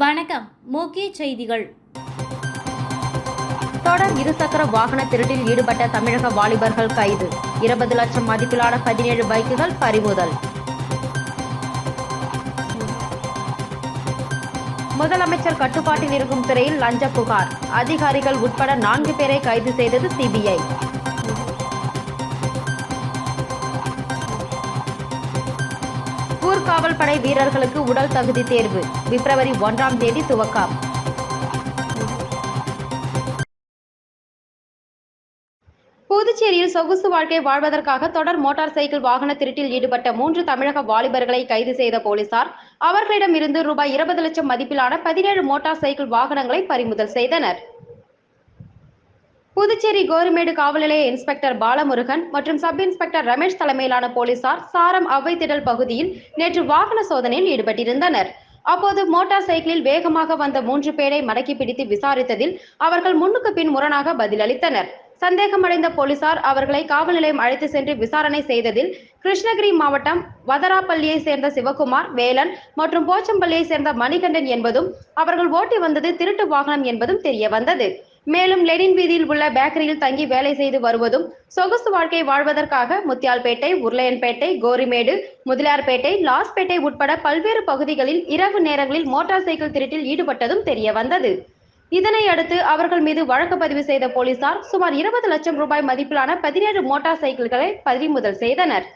வணக்கம் முக்கிய செய்திகள். தொடர் இருசக்கர வாகன திருட்டில் ஈடுபட்ட தமிழக வாலிபர்கள் கைது. இருபது லட்சம் மதிப்பிலான பதினேழு பைக்குகள் பறிமுதல். முதலமைச்சர் கட்டுப்பாட்டில் இருக்கும் துறையில் லஞ்ச புகார். அதிகாரிகள் உட்பட நான்கு பேரை கைது செய்தது சிபிஐ. ஊர்காவல் படை வீரர்களுக்கு உடல் தகுதி தேர்வு. பிப்ரவரி ஒன்றாம் தேதி துவக்கம். புதுச்சேரியில் சொகுசு வாழ்க்கை வாழ்வதற்காக தொடர் மோட்டார் சைக்கிள் வாகன திருட்டில் ஈடுபட்ட மூன்று தமிழக வாலிபர்களை கைது செய்த போலீசார் அவர்களிடம் இருந்து ரூபாய் இருபது லட்சம் மதிப்பிலான பதினேழு மோட்டார் சைக்கிள் வாகனங்களை பறிமுதல் செய்தனர். புதுச்சேரி கோரிமேடு காவல் நிலைய இன்ஸ்பெக்டர் பாலமுருகன் மற்றும் சப் இன்ஸ்பெக்டர் ரமேஷ் தலைமையிலான போலீசார் சாரம் அவ்வைத்திடல் பகுதியில் நேற்று வாகன சோதனையில் ஈடுபட்டிருந்தனர். அப்போது மோட்டார் சைக்கிளில் வேகமாக வந்த மூன்று பேரை மடக்கி பிடித்து விசாரித்ததில் அவர்கள் முன்னுக்கு பின் முரணாக பதிலளித்தனர். சந்தேகமடைந்த போலீசார் அவர்களை காவல் நிலையம் அழைத்து சென்று விசாரணை செய்ததில் கிருஷ்ணகிரி மாவட்டம் வதராப்பள்ளியை சேர்ந்த சிவகுமார் வேலன் மற்றும் போச்சம்பள்ளியை சேர்ந்த மணிகண்டன் என்பதும் அவர்கள் ஓட்டி வந்தது திருட்டு வாகனம் என்பதும் தெரிய வந்தது மேலும் லெனின் வீதியில் உள்ள பேக்கரியில் தங்கி வேலை செய்து வருவதும் சொகுசு வாழ்க்கை வாழ்வதற்காக முத்தியால்பேட்டை உருளையன்பேட்டை கோரிமேடு முதலியார்பேட்டை லாஸ்பேட்டை உட்பட பல்வேறு பகுதிகளில் இரவு நேரங்களில் மோட்டார் சைக்கிள் திருட்டில் ஈடுபட்டதும் தெரிய வந்தது. இதனை அடுத்து அவர்கள் மீது வழக்கு பதிவு செய்த போலீசார் சுமார் இருபது லட்சம் ரூபாய் மதிப்பிலான பதினேழு மோட்டார் சைக்கிள்களை பறிமுதல் செய்தனர்.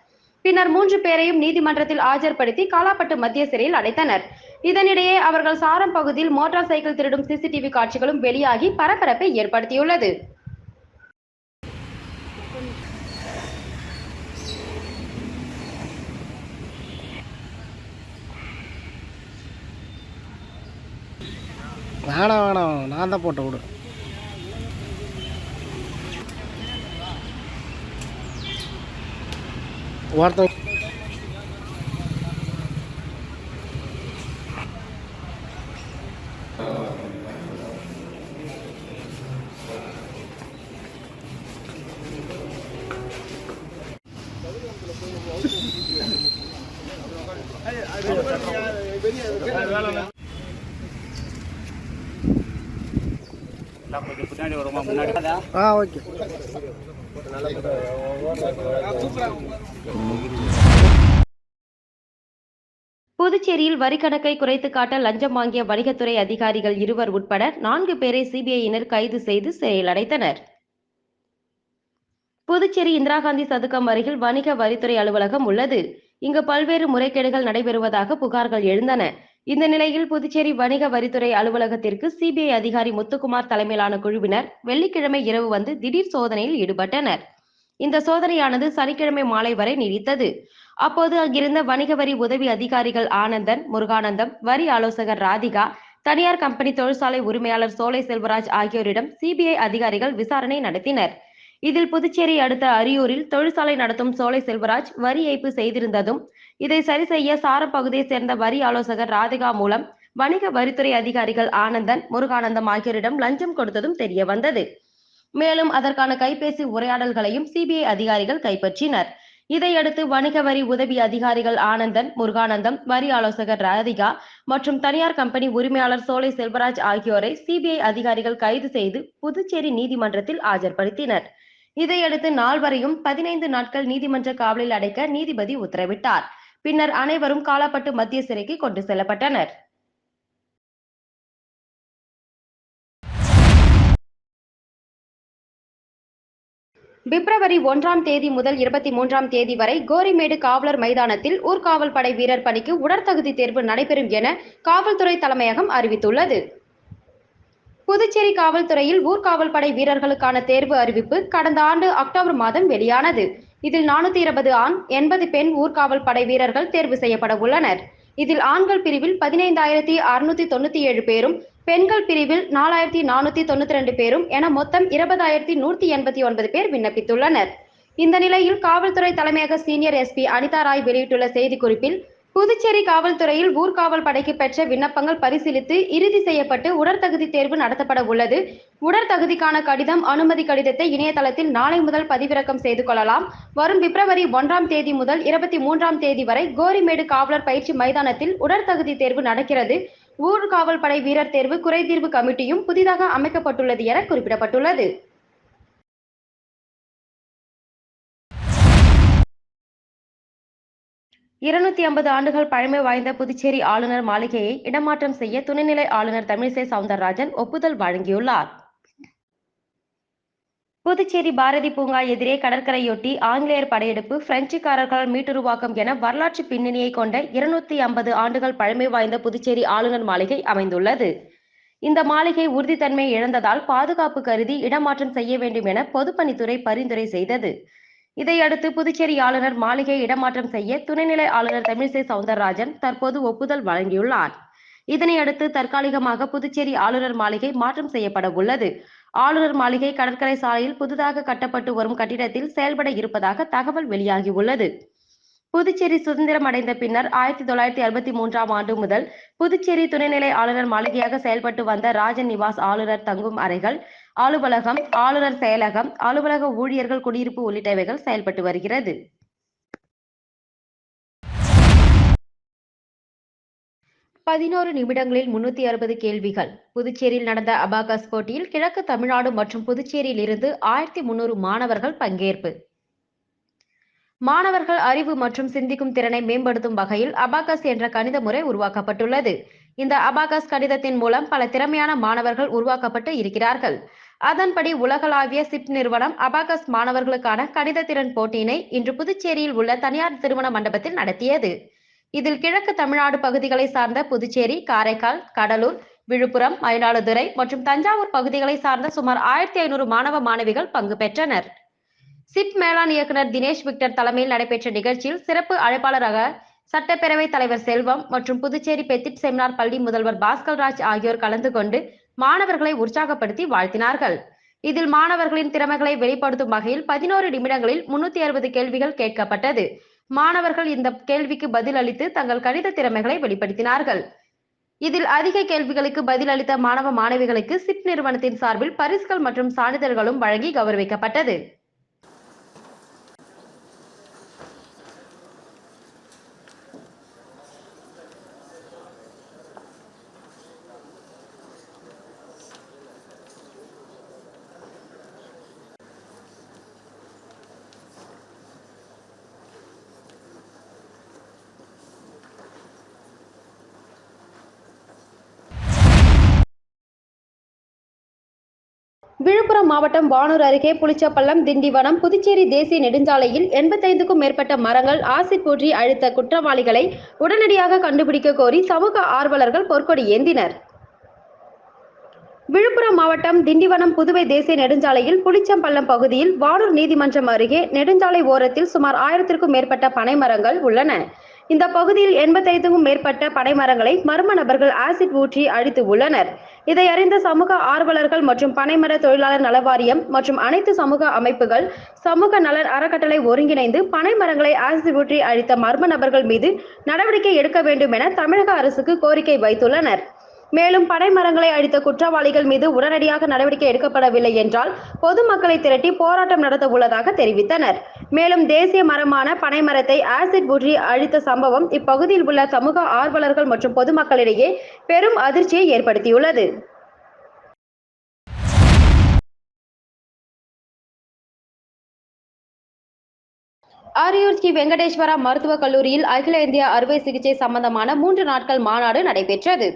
பின்னர் மூன்று பேரையும் நீதிமன்றத்தில் ஆஜர்படுத்தி காலாப்பட்டு மத்திய சிறையில் அடைத்தனர். இதனிடையே அவர்கள் சாரம் பகுதியில் மோட்டார் சைக்கிள் திருடும் சிசிடிவி காட்சிகளும் வெளியாகி பரபரப்பை ஏற்படுத்தியுள்ளது. வேணாம் வேணாம். நான் தான் போட்டு விடு. ஒருத்தன் ஆ ஓகே. புதுச்சேரியில் வரி கணக்கை குறைத்து காட்ட லஞ்சம் வாங்கிய வணிகத்துறை அதிகாரிகள் இருவர் உட்பட நான்கு பேரை சிபிஐயினர் கைது செய்து சிறையில் அடைத்தனர் புதுச்சேரி இந்திரா காந்தி சதுக்கம் அருகில் வணிக வரித்துறை அலுவலகம் உள்ளது. இங்கு பல்வேறு முறைகேடுகள் நடைபெறுவதாக புகார்கள் எழுந்தன. இந்த நிலையில் புதுச்சேரி வணிக வரித்துறை அலுவலகத்திற்கு சிபிஐ அதிகாரி முத்துக்குமார் தலைமையிலான குழுவினர் வெள்ளிக்கிழமை இரவு வந்து திடீர் சோதனையில் ஈடுபட்டனர். இந்த சோதனையானது சனிக்கிழமை மாலை வரை நீடித்தது. அப்போது அங்கிருந்த வணிக வரி உதவி அதிகாரிகள் ஆனந்தன் முருகானந்தம் வரி ஆலோசகர் ராதிகா தனியார் கம்பெனி தொழிற்சாலை உரிமையாளர் சோலை செல்வராஜ் ஆகியோரிடம் சிபிஐ அதிகாரிகள் விசாரணை நடத்தினர். இதில் புதுச்சேரி அடுத்த அரியூரில் தொழிற்சாலை நடத்தும் சோலை செல்வராஜ் வரி ஏய்ப்பு செய்திருந்ததும் இதை சரி செய்ய சாரம் பகுதியை சேர்ந்த வரி ஆலோசகர் ராதிகா மூலம் வணிக வரித்துறை அதிகாரிகள் ஆனந்தன் முருகானந்தம் ஆகியோரிடம் லஞ்சம் கொடுத்ததும் தெரிய வந்தது. மேலும் அதற்கான கைபேசி உரையாடல்களையும் சிபிஐ அதிகாரிகள் கைப்பற்றினர். இதையடுத்து வணிக வரி உதவி அதிகாரிகள் ஆனந்தன் முருகானந்தம் வரி ஆலோசகர் ராதிகா மற்றும் தனியார் கம்பெனி உரிமையாளர் சோலை செல்வராஜ் ஆகியோரை சிபிஐ அதிகாரிகள் கைது செய்து புதுச்சேரி நீதிமன்றத்தில் ஆஜர்படுத்தினர். இதையடுத்து நால்வரையும் பதினைந்து நாட்கள் நீதிமன்ற காவலில் அடைக்க நீதிபதி உத்தரவிட்டார். பின்னர் அனைவரும் காலாப்பட்டு மத்திய சிறைக்கு கொண்டு செல்லப்பட்டனர். பிப்ரவரி ஒன்றாம் தேதி முதல் இருபத்தி மூன்றாம் தேதி வரை கோரிமேடு காவலர் மைதானத்தில் ஊர்காவல் படை வீரர் பணிக்கு உடற்தகுதி தேர்வு நடைபெறும் என காவல்துறை தலைமையகம் அறிவித்துள்ளது. புதுச்சேரி காவல்துறையில் ஊர்காவல் படை வீரர்களுக்கான தேர்வு அறிவிப்பு கடந்த ஆண்டு அக்டோபர் மாதம் வெளியானது. இதில் நானூத்தி இருபது ஆண் எண்பது பெண் ஊர்காவல் படை வீரர்கள் தேர்வு செய்யப்பட உள்ளனர். இதில் ஆண்கள் பிரிவில் பதினைந்தாயிரத்தி அறுநூத்தி தொண்ணூத்தி ஏழு பேரும் பெண்கள் பிரிவில் நாலாயிரத்தி நானூத்தி தொண்ணூத்தி ரெண்டு பேரும் என மொத்தம் இருபதாயிரத்தி நூத்தி எண்பத்தி ஒன்பது பேர் விண்ணப்பித்துள்ளனர். இந்த நிலையில் காவல்துறை தலைமையக சீனியர் எஸ்பி அனிதா ராய் வெளியிட்டுள்ள செய்திக்குறிப்பில் புதுச்சேரி காவல்துறையில் ஊர்காவல் படைக்கு பெற்ற விண்ணப்பங்கள் பரிசீலித்து இறுதி செய்யப்பட்டு உடற்தகுதி தேர்வு நடத்தப்பட உள்ளது. உடற்தகுதிக்கான கடிதம் அனுமதி கடிதத்தை இணையதளத்தில் நாளை முதல் பதிவிறக்கம் செய்து கொள்ளலாம். வரும் பிப்ரவரி ஒன்றாம் தேதி முதல் இருபத்தி மூன்றாம் தேதி வரை கோரிமேடு காவலர் பயிற்சி மைதானத்தில் உடற்தகுதி தேர்வு நடக்கிறது. ஊர்காவல் படை வீரர் தேர்வு குறைதீர்வு கமிட்டியும் புதிதாக அமைக்கப்பட்டுள்ளது என குறிப்பிடப்பட்டுள்ளது. இருநூத்தி ஐம்பது ஆண்டுகள் பழமை வாய்ந்த புதுச்சேரி ஆளுநர் மாளிகையை இடமாற்றம் செய்ய துணைநிலை ஆளுநர் தமிழிசை சவுந்தரராஜன் ஒப்புதல் வழங்கியுள்ளார். புதுச்சேரி பாரதி பூங்கா எதிரே கடற்கரையொட்டி ஆங்கிலேயர் படையெடுப்பு பிரெஞ்சுக்காரர்களால் மீட்டுருவாக்கம் என வரலாற்று பின்னணியை கொண்ட இருநூத்தி ஐம்பது ஆண்டுகள் பழமை வாய்ந்த புதுச்சேரி ஆளுநர் மாளிகை அமைந்துள்ளது. இந்த மாளிகை உறுதித்தன்மை இழந்ததால் பாதுகாப்பு கருதி இடமாற்றம் செய்ய வேண்டும் என பொதுப்பணித்துறை பரிந்துரை செய்தது. இதையடுத்து புதுச்சேரி ஆளுநர் மாளிகை இடமாற்றம் செய்ய துணைநிலை ஆளுநர் தமிழிசை சவுந்தரராஜன் தற்போது ஒப்புதல் வழங்கியுள்ளார். இதனையடுத்து தற்காலிகமாக புதுச்சேரி ஆளுநர் மாளிகை மாற்றம் செய்யப்பட உள்ளது. ஆளுநர் மாளிகை கடற்கரை சாலையில் புதிதாக கட்டப்பட்டு வரும் கட்டிடத்தில் செயல்பட இருப்பதாக தகவல் வெளியாகியுள்ளது. புதுச்சேரி சுதந்திரம் அடைந்த பின்னர் ஆயிரத்தி தொள்ளாயிரத்தி அறுபத்தி மூன்றாம் ஆண்டு முதல் புதுச்சேரி துணைநிலை ஆளுநர் மாளிகையாக செயல்பட்டு வந்த ராஜன் நிவாஸ் ஆளுநர் தங்கும் அறைகள் அலுவலகம் ஆளுநர் செயலகம் அலுவலக ஊழியர்கள் குடியிருப்பு உள்ளிட்டவைகள் செயல்பட்டு வருகிறது. பதினோரு நிமிடங்களில் முன்னூத்தி அறுபது கேள்விகள். புதுச்சேரியில் நடந்த அபாகஸ் போட்டியில் கிழக்கு தமிழ்நாடு மற்றும் புதுச்சேரியில் இருந்து ஆயிரத்தி முன்னூறு மாணவர்கள் பங்கேற்பு. மாணவர்கள் அறிவு மற்றும் சிந்திக்கும் திறனை மேம்படுத்தும் வகையில் அபாகஸ் என்ற கணித முறை உருவாக்கப்பட்டுள்ளது. இந்த அபாகஸ் கடிதத்தின் மூலம் பல திறமையான மாணவர்கள் உருவாக்கப்பட்டு இருக்கிறார்கள். அதன்படி உலகளாவிய சிப் நிறுவனம் அபாகஸ் மாணவர்களுக்கான கடித திறன் போட்டியினை இன்று புதுச்சேரியில் உள்ள தனியார் திருமண மண்டபத்தில் நடத்தியது. இதில் கிழக்கு தமிழ்நாடு பகுதிகளை சார்ந்த புதுச்சேரி காரைக்கால் கடலூர் விழுப்புரம் மயிலாடுதுறை மற்றும் தஞ்சாவூர் பகுதிகளை சார்ந்த சுமார் ஆயிரத்தி ஐநூறு மாணவ மாணவிகள் பங்கு பெற்றனர். சிப் மேலாண் இயக்குனர் தினேஷ் விக்டர் தலைமையில் நடைபெற்ற நிகழ்ச்சியில் சிறப்பு அழைப்பாளராக சட்டப்பேரவை தலைவர் செல்வம் மற்றும் புதுச்சேரி பெத்திட் செமினார் பள்ளி முதல்வர் பாஸ்கர் ராஜ் ஆகியோர் கலந்து கொண்டு மாணவர்களை உற்சாகப்படுத்தி வாழ்த்தினார்கள். இதில் மாணவர்களின் திறமைகளை வெளிப்படுத்தும் வகையில் பதினோரு நிமிடங்களில் முன்னூத்தி அறுபது கேள்விகள் கேட்கப்பட்டது. மாணவர்கள் இந்த கேள்விக்கு பதில் அளித்து தங்கள் கணித திறமைகளை வெளிப்படுத்தினார்கள். இதில் அதிக கேள்விகளுக்கு பதில் அளித்த மாணவ மாணவிகளுக்கு சிப் நிறுவனத்தின் சார்பில் பரிசுகள் மற்றும் சான்றிதழ்களும் வழங்கி கௌரவிக்கப்பட்டது. விழுப்புரம் மாவட்டம் வானூர் அருகே புளிச்சப்பள்ளம் திண்டிவனம் புதுச்சேரி தேசிய நெடுஞ்சாலையில் எண்பத்தைந்துக்கும் மேற்பட்ட மரங்கள் ஆசிட் போற்றி அழித்த குற்றவாளிகளை உடனடியாக கண்டுபிடிக்க கோரி சமூக ஆர்வலர்கள் பொற்கொடி ஏந்தினர். விழுப்புரம் மாவட்டம் திண்டிவனம் புதுவை தேசிய நெடுஞ்சாலையில் புளிச்சம்பள்ளம் பகுதியில் வானூர் நீதிமன்றம் அருகே நெடுஞ்சாலை ஓரத்தில் சுமார் ஆயிரத்திற்கும் மேற்பட்ட பனைமரங்கள் உள்ளன. இந்த பகுதியில் எண்பத்தைந்துக்கும் மேற்பட்ட பனைமரங்களை மர்ம நபர்கள் ஆசிட் ஊற்றி அழித்து உள்ளனர். இதை அறிந்த சமூக ஆர்வலர்கள் மற்றும் பனைமர தொழிலாளர் நல வாரியம் மற்றும் அனைத்து சமூக அமைப்புகள் சமூக நலன் அறக்கட்டளை ஒருங்கிணைந்து பனைமரங்களை ஆசிட் ஊற்றி அழித்த மர்ம நபர்கள் மீது நடவடிக்கை எடுக்க வேண்டும் என தமிழக அரசுக்கு கோரிக்கை வைத்துள்ளனர். மேலும் பனை மரங்களை அழித்த குற்றவாளிகள் மீது உடனடியாக நடவடிக்கை எடுக்கப்படவில்லை என்றால் பொதுமக்களை திரட்டி போராட்டம் நடத்த உள்ளதாக தெரிவித்தனர். மேலும் தேசிய மரமான பனைமரத்தை ஆசிட் ஊற்றி அழித்த சம்பவம் இப்பகுதியில் உள்ள சமூக ஆர்வலர்கள் மற்றும் பொதுமக்களிடையே பெரும் அதிர்ச்சியை ஏற்படுத்தியுள்ளது. ஆரியூர் ஸ்ரீ வெங்கடேஸ்வரா மருத்துவக் கல்லூரியில் அகில இந்திய அறுவை சிகிச்சை சம்பந்தமான மூன்று நாட்கள் மாநாடு நடைபெற்றது.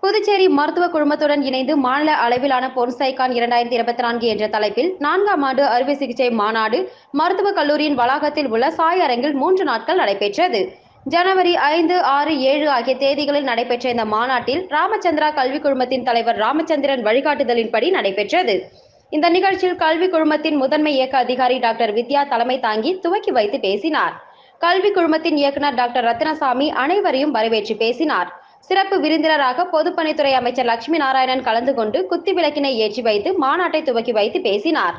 புதுச்சேரி மருத்துவ குழுமத்துடன் இணைந்து மாநில அளவிலான பொன்சைகான் இரண்டாயிரத்தி இருபத்தி நான்கு என்ற தலைப்பில் நான்காம் ஆண்டு அறுவை சிகிச்சை மாநாடு மருத்துவக் கல்லூரியின் வளாகத்தில் உள்ள சாய் அரங்கில் மூன்று நாட்கள் நடைபெற்றது. ஜனவரி ஐந்து ஆறு ஏழு ஆகிய தேதிகளில் நடைபெற்ற இந்த மாநாட்டில் ராமச்சந்திரா கல்விக் குழுமத்தின் தலைவர் ராமச்சந்திரன் வழிகாட்டுதலின்படி நடைபெற்றது. இந்த நிகழ்ச்சியில் கல்விக் குழுமத்தின் முதன்மை இயக்க அதிகாரி டாக்டர் வித்யா தலைமை தாங்கி துவக்கி வைத்து பேசினார். கல்விக் குழுமத்தின் இயக்குனர் டாக்டர் ரத்தினசாமி அனைவரையும் வரவேற்று பேசினார். சிறப்பு விருந்தினராக பொதுப்பணித்துறை அமைச்சர் லட்சுமி நாராயணன் கலந்து கொண்டு குத்து விளக்கினை ஏற்றி வைத்து மாநாட்டை துவக்கி வைத்து பேசினார்.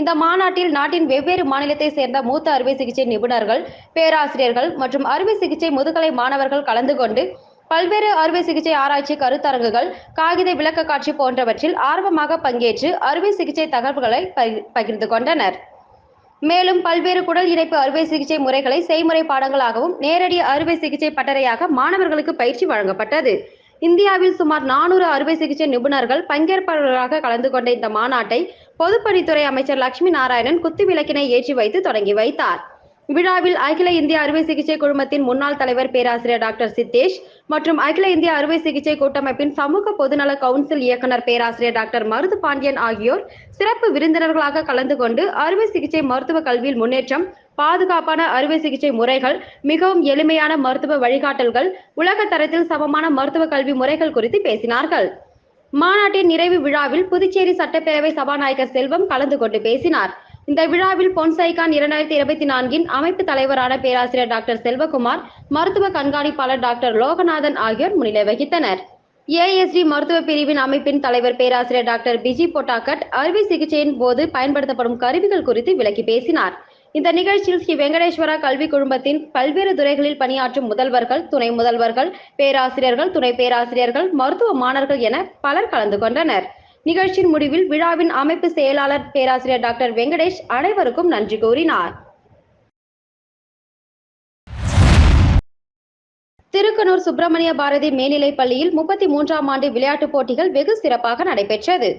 இந்த மாநாட்டில் நாட்டின் வெவ்வேறு மாநிலத்தை சேர்ந்த மூத்த அறுவை சிகிச்சை நிபுணர்கள் பேராசிரியர்கள் மற்றும் அறுவை சிகிச்சை முதுகலை மாணவர்கள் கலந்து கொண்டு பல்வேறு அறுவை சிகிச்சை ஆராய்ச்சி கருத்தரங்குகள் காகித விளக்க காட்சி போன்றவற்றில் ஆர்வமாக பங்கேற்று அறுவை சிகிச்சை தகவல்களை பகிர்ந்து கொண்டனர். மேலும் பல்வேறு குடல் இணைப்பு அறுவை சிகிச்சை முறைகளை செய்முறை பாடங்களாகவும் நேரடி அறுவை சிகிச்சை பட்டறையாக மாணவர்களுக்கு பயிற்சி வழங்கப்பட்டது. இந்தியாவில் சுமார் நானூறு அறுவை சிகிச்சை நிபுணர்கள் பங்கேற்பாளர்களாக கலந்து கொண்ட இந்த மாநாட்டை பொதுப்பணித்துறை அமைச்சர் லட்சுமி நாராயணன் குத்துவிளக்கினை ஏற்றி வைத்து தொடங்கி வைத்தார். விழாவில் அகில இந்திய அறுவை சிகிச்சை குழுமத்தின் முன்னாள் தலைவர் பேராசிரியர் டாக்டர் சித்தேஷ் மற்றும் அகில இந்திய அறுவை சிகிச்சை கூட்டமைப்பின் சமூக பொதுநல கவுன்சில் இயக்குனர் பேராசிரியர் டாக்டர் மருது பாண்டியன் ஆகியோர் சிறப்பு விருந்தினர்களாக கலந்து கொண்டு அறுவை சிகிச்சை மருத்துவ கல்வியில் முன்னேற்றம் பாதுகாப்பான அறுவை சிகிச்சை முறைகள் மிகவும் எளிமையான மருத்துவ வழிகாட்டல்கள் உலக தரத்தில் சமமான மருத்துவ கல்வி முறைகள் குறித்து பேசினார்கள். மாநாட்டின் நிறைவு விழாவில் புதுச்சேரி சட்டப்பேரவை சபாநாயகர் செல்வம் கலந்து கொண்டு பேசினார். இந்த விழாவில் பொன்சைகான் இரண்டாயிரத்தி இருபத்தி நான்கின் அமைப்பு தலைவரான பேராசிரியர் டாக்டர் செல்வகுமார் மருத்துவ கண்காணிப்பாளர் டாக்டர் லோகநாதன் ஆகியோர் முன்னிலை வகித்தனர். ஏஎஸ்டி மருத்துவ பிரிவின் அமைப்பின் தலைவர் பேராசிரியர் டாக்டர் பிஜி பொட்டாக்கட் அறுவை சிகிச்சையின் போது பயன்படுத்தப்படும் கருவிகள் குறித்து விளக்கி பேசினார். இந்த நிகழ்ச்சியில் ஸ்ரீ வெங்கடேஸ்வரா கல்வி குழுமத்தின் பல்வேறு துறைகளில் பணியாற்றும் முதல்வர்கள் துணை முதல்வர்கள் பேராசிரியர்கள் துணை பேராசிரியர்கள் மருத்துவ மாணவர்கள் என பலர் கலந்து கொண்டனர். நிகழ்ச்சியின் முடிவில் விழாவின் அமைப்பு செயலாளர் பேராசிரியர் டாக்டர் வெங்கடேஷ் அனைவருக்கும் நன்றி கூறினார். திருக்கனூர் சுப்பிரமணிய பாரதி மேல்நிலைப் பள்ளியில் முப்பத்தி மூன்றாம் ஆண்டு விளையாட்டுப் போட்டிகள் வெகு சிறப்பாக நடைபெற்றது.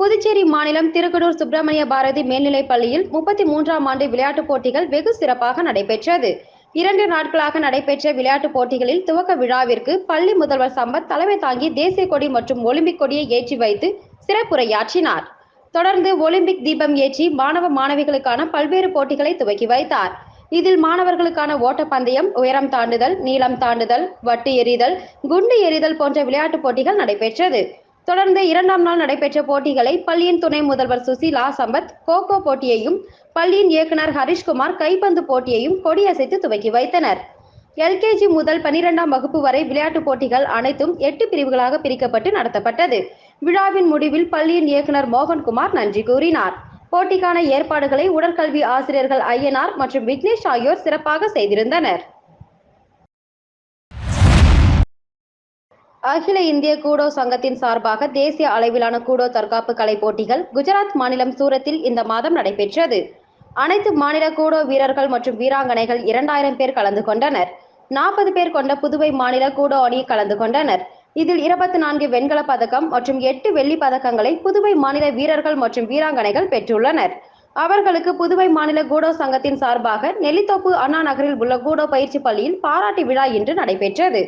புதுச்சேரி மாநிலம் திருக்கனூர் சுப்பிரமணிய பாரதி மேல்நிலைப் பள்ளியில் முப்பத்தி மூன்றாம் ஆண்டு விளையாட்டுப் போட்டிகள் வெகு சிறப்பாக நடைபெற்றது. இரண்டு நாட்களாக நடைபெற்ற விளையாட்டுப் போட்டிகளில் துவக்க விழாவிற்கு பள்ளி முதல்வர் சம்பத் தலைமை தாங்கி தேசிய கொடி மற்றும் ஒலிம்பிக் கொடியை ஏற்றி வைத்து சிறப்புரையாற்றினார். தொடர்ந்து ஒலிம்பிக் தீபம் ஏற்றி மாணவ மாணவிகளுக்கான பல்வேறு போட்டிகளை துவக்கி வைத்தார். இதில் மாணவர்களுக்கான ஓட்டப்பந்தயம் உயரம் தாண்டுதல் நீளம் தாண்டுதல் வட்டு எறிதல் குண்டு எறிதல் போன்ற விளையாட்டுப் போட்டிகள் நடைபெற்றது. தொடர்ந்து இரண்டாம் நாள் நடைபெற்ற போட்டிகளை பள்ளியின் துணை முதல்வர் சுசீலா சம்பத் கோகோ போட்டியையும் பள்ளியின் இயக்குனர் ஹரிஷ்குமார் கைப்பந்து போட்டியையும் கொடியசைத்து துவக்கி வைத்தனர். எல்கேஜி முதல் பனிரெண்டாம் வகுப்பு வரை விளையாட்டுப் போட்டிகள் அனைத்தும் எட்டு பிரிவுகளாக பிரிக்கப்பட்டு நடத்தப்பட்டது. விழாவின் முடிவில் பள்ளியின் இயக்குனர் மோகன்குமார் நன்றி கூறினார். போட்டிக்கான ஏற்பாடுகளை உடற்கல்வி ஆசிரியர்கள் ஐயனார் மற்றும் விக்னேஷ் ஆகியோர் சிறப்பாக செய்திருந்தனர். அகில இந்திய கூடோ சங்கத்தின் சார்பாக தேசிய அளவிலான கூடோ தற்காப்பு கலை போட்டிகள் குஜராத் மாநிலம் சூரத்தில் இந்த மாதம் நடைபெற்றது. அனைத்து மாநில கூடோ வீரர்கள் மற்றும் வீராங்கனைகள் இரண்டாயிரம் பேர் கலந்து கொண்டனர். நாற்பது பேர் கொண்ட புதுவை மாநில கூடோ அணி கலந்து கொண்டனர். இதில் இருபத்தி நான்கு வெண்கல பதக்கம் மற்றும் எட்டு வெள்ளி பதக்கங்களை புதுவை மாநில வீரர்கள் மற்றும் வீராங்கனைகள் பெற்றுள்ளனர். அவர்களுக்கு புதுவை மாநில கூடோ சங்கத்தின் சார்பாக நெல்லித்தோப்பு அண்ணா நகரில் உள்ள கூடோ பயிற்சி பள்ளியில் பாராட்டு விழா இன்று நடைபெற்றது.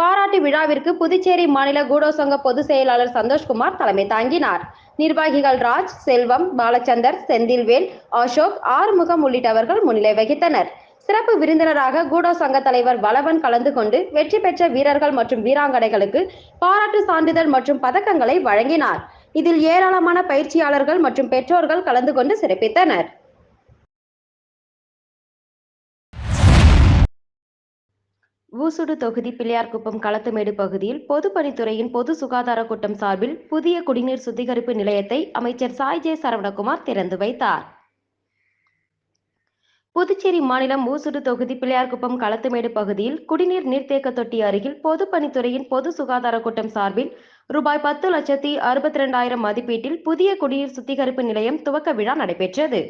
பாராட்டு விழாவிற்கு புதுச்சேரி மாநில கூடோசங்க பொதுச் செயலாளர் சந்தோஷ்குமார் தலைமை தாங்கினார். நிர்வாகிகள் ராஜ் செல்வம் பாலச்சந்தர் செந்தில்வேல் அசோக் ஆறுமுகம் உள்ளிட்டவர்கள் முன்னிலை வகித்தனர். சிறப்பு விருந்தினராக கூடோ சங்க தலைவர் வளவன் கலந்து கொண்டு வெற்றி பெற்ற வீரர்கள் மற்றும் வீராங்கனைகளுக்கு பாராட்டு சான்றிதழ் மற்றும் பதக்கங்களை வழங்கினார். இதில் ஏராளமான பயிற்சியாளர்கள் மற்றும் பெற்றோர்கள் கலந்து கொண்டு சிறப்பித்தனர். ஊசுடு தொகுதி பிள்ளையார்குப்பம் களத்துமேடு பகுதியில் பொதுப்பணித்துறையின் பொது சுகாதார கூட்டம் சார்பில் புதிய குடிநீர் சுத்திகரிப்பு நிலையத்தை அமைச்சர் சாய் ஜே சரவணகுமார் திறந்து வைத்தார். புதுச்சேரி மாநிலம் ஊசுடு தொகுதி பிள்ளையார்குப்பம் களத்துமேடு பகுதியில் குடிநீர் நீர்த்தேக்க தொட்டி அருகில் பொதுப்பணித்துறையின் பொது சுகாதார கூட்டம் சார்பில் ரூபாய் பத்து லட்சத்தி அறுபத்தி ரெண்டாயிரம் மதிப்பீட்டில் புதிய குடிநீர் சுத்திகரிப்பு நிலையம் துவக்க விழா நடைபெற்றது.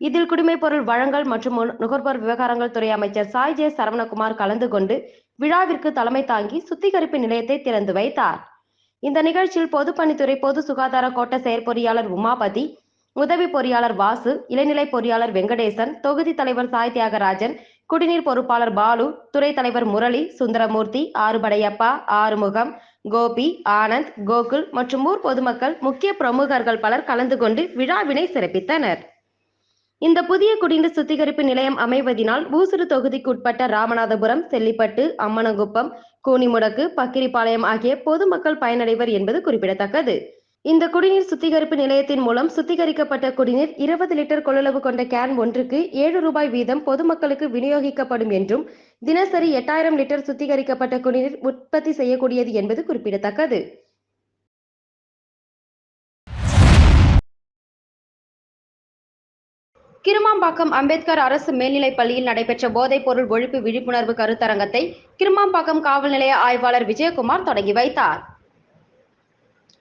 இதில் குடிமைப்பொருள் வழங்கல் மற்றும் நுகர்வோர் விவகாரங்கள் துறை அமைச்சர் சாய் ஜே சரவணகுமார் கலந்து கொண்டு விழாவிற்கு தலைமை தாங்கி சுத்திகரிப்பு நிலையத்தை திறந்து வைத்தார். இந்த நிகழ்ச்சியில் பொதுப்பணித்துறை பொது சுகாதார கோட்ட செயற்பொறியாளர் உமாபதி உதவி பொறியாளர் வாசு இளநிலை பொறியாளர் வெங்கடேசன் தொகுதி தலைவர் சாய் தியாகராஜன் குடிநீர் பொறுப்பாளர் பாலு துறை தலைவர் முரளி சுந்தரமூர்த்தி ஆறுபடையப்பா ஆறுமுகம் கோபி ஆனந்த் கோகுல் மற்றும் ஊர் பொதுமக்கள் முக்கிய பிரமுகர்கள் பலர் கலந்து கொண்டு விழாவினை சிறப்பித்தனர். இந்த புதிய குடிநீர் சுத்திகரிப்பு நிலையம் அமைவதினால் ஊசுறு தொகுதிக்கு உட்பட்ட ராமநாதபுரம் செல்லிப்பட்டு அம்மனங்குப்பம் கூனிமுடக்கு பக்கிரிப்பாளையம் ஆகிய பொதுமக்கள் பயனடைவர் என்பது குறிப்பிடத்தக்கது. இந்த குடிநீர் சுத்திகரிப்பு நிலையத்தின் மூலம் சுத்திகரிக்கப்பட்ட குடிநீர் இருபது லிட்டர் கொள்ளளவு கொண்ட கேன் ஒன்றுக்கு ஏழு ரூபாய் வீதம் பொதுமக்களுக்கு விநியோகிக்கப்படும் என்றும் தினசரி எட்டாயிரம் லிட்டர் சுத்திகரிக்கப்பட்ட குடிநீர் உற்பத்தி செய்யக்கூடியது என்பது குறிப்பிடத்தக்கது. கிருமாம்பாக்கம் அம்பேத்கர் அரசு மேல்நிலைப் பள்ளியில் நடைபெற்ற போதைப் பொருள் ஒழிப்பு விழிப்புணர்வு கருத்தரங்கத்தை கிருமாம்பாக்கம் காவல் நிலைய ஆய்வாளர் விஜயகுமார் தொடங்கி வைத்தார்.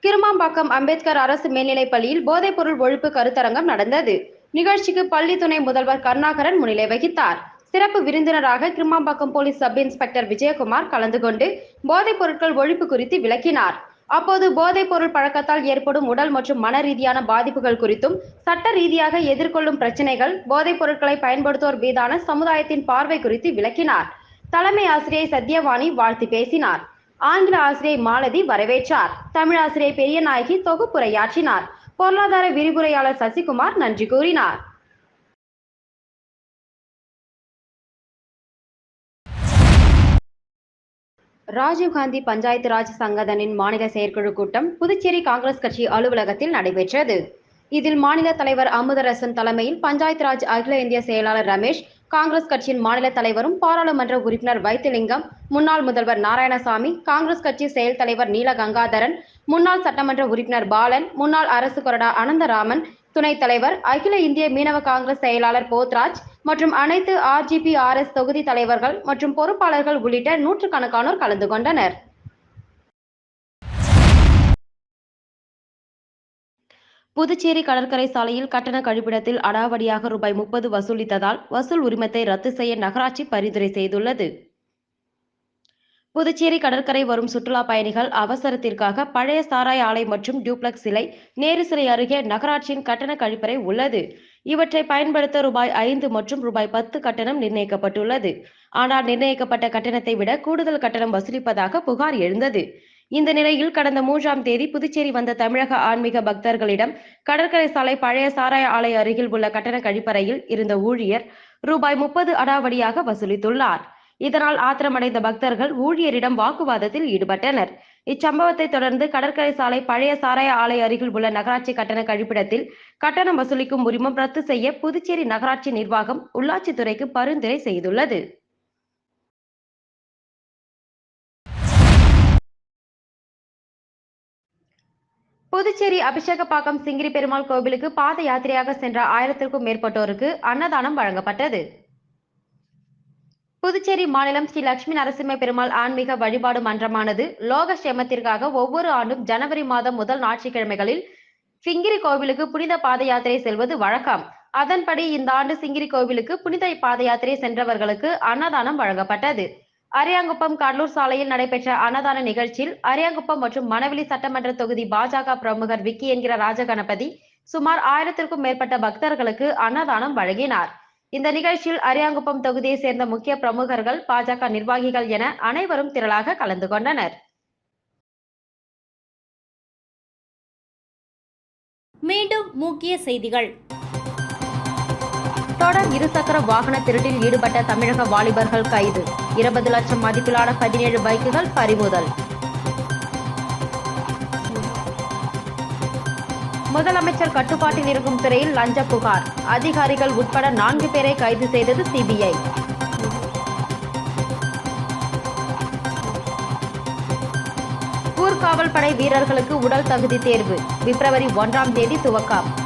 கிருமாம்பாக்கம் அம்பேத்கர் அரசு மேல்நிலைப் பள்ளியில் போதைப் பொருள் ஒழிப்பு கருத்தரங்கம் நடந்தது. நிகழ்ச்சிக்கு பள்ளி துணை முதல்வர் கருணாகரன் முன்னிலை வகித்தார். சிறப்பு விருந்தினராக Kirumampakkam police sub inspector Vijayakumar கலந்து கொண்டு போதைப் பொருட்கள் ஒழிப்பு குறித்து விளக்கினார். அப்போது போதைப் பொருள் பழக்கத்தால் ஏற்படும் உடல் மற்றும் மன ரீதியான பாதிப்புகள் குறித்தும் சட்ட ரீதியாக எதிர்கொள்ளும் பிரச்சனைகள் போதைப் பொருட்களை பயன்படுத்துவோர் மீதான சமுதாயத்தின் பார்வை குறித்து விளக்கினார். தலைமை ஆசிரியை சத்யவாணி வாழ்த்து பேசினார். ஆங்கில ஆசிரியை மாலதி வரவேற்றார். தமிழ் ஆசிரியை பெரியநாயகி தொகுப்புரையாற்றினார். பொருளாதார விரிவுரையாளர் சசிகுமார் நன்றி கூறினார். ராஜீவ்காந்தி பஞ்சாயத்து ராஜ் சங்கதனின் மாநில செயற்குழு கூட்டம் புதுச்சேரி காங்கிரஸ் கட்சி அலுவலகத்தில் நடைபெற்றது. இதில் மாநில தலைவர் அமுதரசன் தலைமையில் பஞ்சாயத்து ராஜ் அகில இந்திய செயலாளர் ரமேஷ் காங்கிரஸ் கட்சியின் மாநில தலைவரும் பாராளுமன்ற உறுப்பினர் வைத்திலிங்கம் முன்னாள் முதல்வர் நாராயணசாமி காங்கிரஸ் கட்சி செயல் தலைவர் நீல கங்காதரன் முன்னாள் சட்டமன்ற உறுப்பினர் பாலன் முன்னாள் அரசு கொறடா அனந்தராமன் துணைத் தலைவர் அகில இந்திய மீனவ காங்கிரஸ் செயலாளர் போத்ராஜ் மற்றும் அனைத்து ஆர்ஜிபி ஆர்எஸ் தொகுதி தலைவர்கள் மற்றும் பொறுப்பாளர்கள் உள்ளிட்ட நூற்றுக்கணக்கானோர் கலந்து கொண்டனர். புதுச்சேரி கடற்கரை சாலையில் கட்டண கழிப்பிடத்தில் அடாவடியாக ரூபாய் முப்பது வசூலித்ததால் வசூல் உரிமத்தை ரத்து செய்ய நகராட்சி பரிந்துரை செய்துள்ளது. புதுச்சேரி கடற்கரை வரும் சுற்றுலா பயணிகள் அவசரத்திற்காக பழைய சாராய ஆலை மற்றும் டியூப்ளக்ஸ் சிலை நேரு சிலை அருகே நகராட்சியின் கட்டண கழிப்பறை உள்ளது. இவற்றை பயன்படுத்த ரூபாய் ஐந்து மற்றும் ரூபாய் பத்து கட்டணம் நிர்ணயிக்கப்பட்டுள்ளது. ஆனால் நிர்ணயிக்கப்பட்ட கட்டணத்தை விட கூடுதல் கட்டணம் வசூலிப்பதாக புகார் எழுந்தது. இந்த நிலையில் கடந்த மூன்றாம் தேதி புதுச்சேரி வந்த தமிழக ஆன்மீக பக்தர்களிடம் கடற்கரை சாலை பழைய சாராய ஆலை அருகில் உள்ள கட்டண கழிப்பறையில் இருந்த ஊழியர் ரூபாய் முப்பது அடாவடியாக வசூலித்துள்ளார். இதனால் ஆத்திரமடைந்த பக்தர்கள் ஊழியரிடம் வாக்குவாதத்தில் ஈடுபட்டனர். இச்சம்பவத்தை தொடர்ந்து கடற்கரை சாலை பழைய சாராய ஆலை அருகில் உள்ள நகராட்சி கட்டண கழிப்பிடத்தில் கட்டணம் வசூலிக்கும் உரிமம் ரத்து செய்ய புதுச்சேரி நகராட்சி நிர்வாகம் உள்ளாட்சித்துறைக்கு பரிந்துரை செய்துள்ளது. புதுச்சேரி அபிஷேகப்பாக்கம் சிங்கிரி பெருமாள் கோவிலுக்கு பாத யாத்திரையாக சென்ற ஆயிரத்திற்கும் மேற்பட்டோருக்கு அன்னதானம் வழங்கப்பட்டது. புதுச்சேரி மாநிலம் ஸ்ரீ லட்சுமி நரசிம்ம பெருமாள் ஆன்மீக வழிபாடு மன்றமானது லோக சேமத்திற்காக ஒவ்வொரு ஆண்டும் ஜனவரி மாதம் முதல் ஞாயிற்றுக்கிழமைகளில் சிங்கிரி கோவிலுக்கு புனித பாத யாத்திரை செல்வது வழக்கம். அதன்படி இந்த ஆண்டு சிங்கிரி கோவிலுக்கு புனித பாத யாத்திரை சென்றவர்களுக்கு அன்னதானம் வழங்கப்பட்டது. அரியாங்குப்பம் கடலூர் சாலையில் நடைபெற்ற அன்னதான நிகழ்ச்சியில் அரியாங்குப்பம் மற்றும் மணவெளி சட்டமன்ற தொகுதி பாஜக பிரமுகர் விக்கி என்கிற ராஜகணபதி சுமார் ஆயிரத்திற்கும் மேற்பட்ட பக்தர்களுக்கு அன்னதானம் வழங்கினார். இந்த நிகழ்ச்சியில் அரியாங்குப்பம் தொகுதியை சேர்ந்த முக்கிய பிரமுகர்கள் பாஜக நிர்வாகிகள் என அனைவரும் திரளாக கலந்து கொண்டனர். மீண்டும் முக்கிய செய்திகள். தொடர் இருசக்கர வாகன திருட்டில் ஈடுபட்ட தமிழக வாலிபர்கள் கைது. இருபது லட்சம் மதிப்பிலான பதினேழு பைக்குகள் பறிமுதல். முதலமைச்சர் கட்டுப்பாட்டில் இருக்கும் துறையில் லஞ்ச புகார். அதிகாரிகள் உட்பட நான்கு பேரை கைது செய்தது சிபிஐ. ஊர்காவல் படை வீரர்களுக்கு உடல் தகுதி தேர்வு. பிப்ரவரி ஒன்றாம் தேதி துவக்கம்.